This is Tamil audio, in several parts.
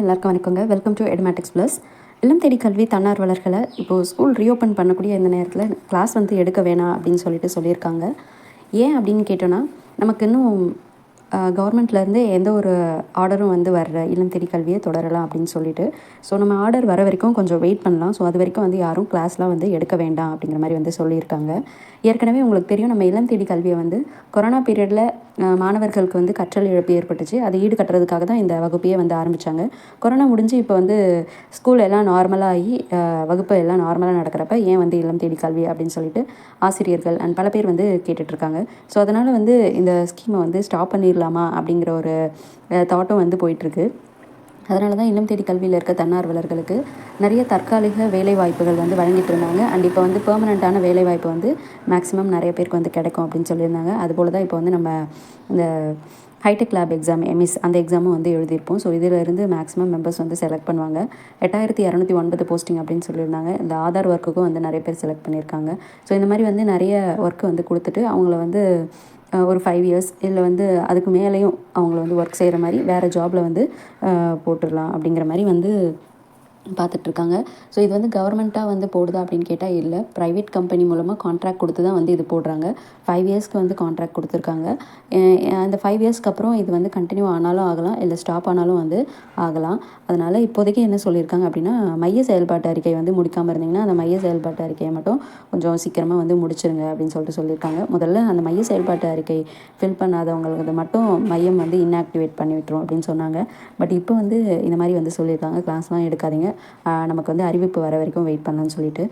எல்லாருக்கும் வணக்கங்க. வெல்கம் டு எடுமேட்டிக்ஸ் ப்ளஸ் இல்லம் தேடி கல்வி தன்னார்வலர்களை இப்போது ஸ்கூல் ரீஓப்பன் பண்ணக்கூடிய இந்த நேரத்தில் கிளாஸ் வந்து எடுக்க வேணாம் அப்படின்னு சொல்லிட்டு சொல்லியிருக்காங்க. ஏன் அப்படின்னு கேட்டோன்னா நமக்கு இன்னும் கவர்மெண்ட்லேருந்து எந்த ஒரு ஆர்டரும் வந்து வர்ற இல்லம் தேடி கல்வியை தொடரலாம் அப்படின்னு சொல்லிட்டு ஸோ நம்ம ஆர்டர் வர வரைக்கும் கொஞ்சம் வெயிட் பண்ணலாம். ஸோ அது வரைக்கும் வந்து யாரும் கிளாஸ்லாம் வந்து எடுக்க வேண்டாம் அப்படிங்கிற மாதிரி வந்து சொல்லியிருக்காங்க. ஏற்கனவே உங்களுக்கு தெரியும் நம்ம இளம் தேடி கல்வியை வந்து கொரோனா பீரியடில் மாணவர்களுக்கு வந்து கற்றல் இழப்பு ஏற்பட்டுச்சு. அதை ஈடுகட்டுறதுக்காக தான் இந்த வகுப்பையே வந்து ஆரம்பித்தாங்க கொரோனா முடிஞ்சு இப்போ வந்து ஸ்கூல் எல்லாம் நார்மலாகி வகுப்பு எல்லாம் நார்மலாக நடக்கிறப்ப ஏன் வந்து இளம் தேடி கல்வி அப்படின்னு சொல்லிட்டு ஆசிரியர்கள் அண்ட் பல பேர் வந்து கேட்டுட்ருக்காங்க ஸோ அதனால் வந்து இந்த ஸ்கீமை வந்து ஸ்டாப் பண்ணி அப்படிங்கிற ஒரு தாட்டும் வந்து போயிட்டுருக்கு. அதனால தான் இல்லம் தேடி கல்வியில் இருக்க தன்னார்வலர்களுக்கு நிறைய தற்காலிக வேலை வாய்ப்புகள் வந்து வழங்கிட்டு இருந்தாங்க. அண்ட் இப்போ வந்து பெர்மனண்ட்டான வேலை வாய்ப்பு வந்து மேக்ஸிமம் நிறைய பேருக்கு வந்து கிடைக்கும் அப்படின்னு சொல்லியிருந்தாங்க. அதுபோல் தான் இப்போ வந்து நம்ம இந்த ஹைடெக் லேப் எக்ஸாம் எம்இஸ் அந்த எக்ஸாமும் வந்து எழுதியிருப்போம். ஸோ இதில் இருந்து மேக்ஸிமம் மெம்பர்ஸ் வந்து செலக்ட் பண்ணுவாங்க. எட்டாயிரத்தி இரநூத்தி ஒன்பது போஸ்டிங் அப்படின்னு சொல்லியிருந்தாங்க. இந்த ஆதார் ஒர்க்குக்கும் வந்து நிறைய பேர் செலக்ட் பண்ணியிருக்காங்க. ஸோ இந்த மாதிரி வந்து நிறைய ஒர்க்கு வந்து கொடுத்துட்டு அவங்கள வந்து ஒரு ஃபைவ் இயர்ஸ் இல்லை வந்து அதுக்கு மேலேயும் அவங்கள வந்து ஒர்க் செய்கிற மாதிரி வேறு ஜாபில் வந்து போட்டுடலாம் அப்படிங்கிற மாதிரி வந்து பார்த்துட்ருக்காங்க. ஸோ இது வந்து கவர்மெண்ட்டாக வந்து போடுதா அப்படின்னு கேட்டால் இல்லை. ப்ரைவேட் கம்பெனி மூலமாக கான்ட்ராக்ட் கொடுத்து தான் வந்து இது போடுறாங்க. ஃபைவ் இயர்ஸ்க்கு வந்து கான்ட்ராக்ட் கொடுத்துருக்காங்க. அந்த ஃபைவ் இயர்ஸ்க்கு அப்புறம் இது வந்து கண்டினியூ ஆனாலும் ஆகலாம். இல்லை ஸ்டாப் ஆனாலும் வந்து ஆகலாம். அதனால் இப்போதைக்கு என்ன சொல்லியிருக்காங்க அப்படின்னா மைய செயல்பாட்டு அறிக்கை வந்து முடிக்காமல் இருந்தீங்கன்னா அந்த மைய செயல்பாட்டு அறிக்கையை மட்டும் கொஞ்சம் சீக்கிரமாக வந்து முடிச்சிருங்க அப்படின்னு சொல்லிட்டு சொல்லியிருக்காங்க. முதல்ல அந்த மைய செயல்பாட்டு அறிக்கை ஃபில் பண்ணாதவங்களுக்கு மட்டும் மையம் வந்து இன்ஆக்டிவேட் பண்ணி விட்டுரும் அப்படின்னு சொன்னாங்க. பட் இப்போ வந்து இந்த மாதிரி வந்து சொல்லியிருக்காங்க. கிளாஸ்லாம் எடுக்காதீங்க. நமக்கு வந்து அறிவிப்பு வர வரைக்கும் வெயிட் பண்ணலான்னு சொல்லிட்டு.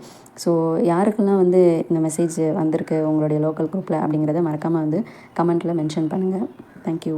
ஸோ யாருக்கெல்லாம் வந்து இந்த மெசேஜ் வந்திருக்கு உங்களுடைய லோக்கல் குரூப்பில் அப்படிங்கிறத மறக்காமல் வந்து கமெண்ட்டில் மென்ஷன் பண்ணுங்கள் தேங்க்யூ